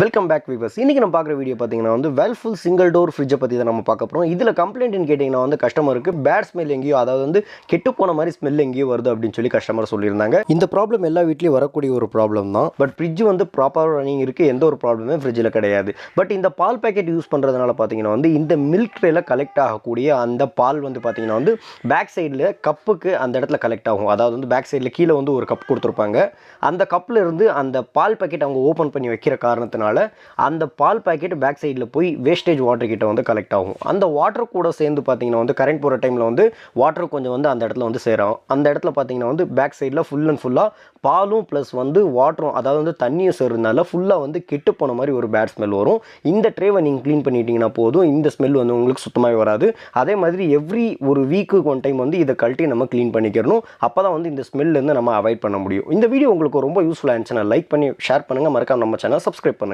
Welcome back viewers இன்றைக்கி நம்ம பார்க்குற வீடியோ பார்த்தீங்கன்னா வந்து வெல்ஃபுல் சிங்கிள் டோர் ஃப்ரிட்ஜை பற்றி தான் நம்ம பார்க்க போகிறோம் இதில் கம்ப்ளைண்ட்னு கேட்டிங்கன்னா வந்து கஸ்டமருக்கு பேட் ஸ்மெல் எங்கேயோ அதாவது வந்து கெட்டு போன மாதிரி ஸ்மெல் எங்கேயோ வருது அப்படின்னு சொல்லி கஸ்டமர் சொல்லியிருந்தாங்க. இந்த ப்ராப்ளம் எல்லா வீட்லேயும் வரக்கூடிய ஒரு ப்ராப்ளம் தான். பட் ஃப்ரிட்ஜ் வந்து ப்ராப்பராக ரன்னிங் இருக்குது எந்த ஒரு ப்ராப்ளமே ஃப்ரிட்ஜில் கிடையாது. பட் இந்த பால் பேக்கெட் யூஸ் பண்ணுறதுனால பார்த்தீங்கன்னா வந்து இந்த மில்க் ட்ரேல கலெக்ட் ஆகக்கூடிய அந்த பால் வந்து பார்த்தீங்கன்னா வந்து பேக் சைடில் கப்புக்கு அந்த இடத்துல கலெக்ட் ஆகும். அதாவது வந்து பேக் சைடில் கீழே வந்து ஒரு கப் கொடுத்துருப்பாங்க. அந்த கப்பில் இருந்து அந்த பால் பேக்கெட் அவங்க ஓப்பன் பண்ணி வைக்கிற காரணத்தினால அந்த பால் பாக்கெட் பேக் சைடில் போய் வேஸ்டேஜ் வாட்டர் கிட்ட வந்து கலெக்ட் ஆகும். அந்த வாட்டர் கூட சேர்ந்து பார்த்தீங்கன்னா வந்து கரண்ட் போகிற டைமில் வந்து வாட்டர் கொஞ்சம் வந்து அந்த இடத்துல வந்து சேரும். அந்த இடத்துல பார்த்தீங்கன்னா வந்து பேக் சைடில் ஃபுல் அண்ட் ஃபுல்லாக பாலும் ப்ளஸ் வந்து வாட்டரும் அதாவது வந்து தண்ணியும் சேர்றதுனால ஃபுல்லாக வந்து கெட்டு போன மாதிரி ஒரு பேட் ஸ்மெல் வரும். இந்த ட்ரேவை நீங்கள் க்ளீன் பண்ணிட்டீங்கன்னா போதும். இந்த ஸ்மெல் வந்து உங்களுக்கு சுத்தமாகவே வராது. அதே மாதிரி எவ்ரி ஒரு வீக்குக்கு ஒன் டைம் வந்து இதை கழட்டி நம்ம க்ளீன் பண்ணிக்கிறணும். அப்போ தான் வந்து இந்த ஸ்மெல்லேருந்து நம்ம அவாய்ட் பண்ண முடியும். இந்த வீடியோ உங்களுக்கு ரொம்ப யூஸ்ஃபுல்லாக இருந்துச்சுன்னா லைக் பண்ணி ஷேர் பண்ணுங்கள் மறக்காம நம்ம சேனல் சப்ஸ்கிரைப் பண்ணுங்கள்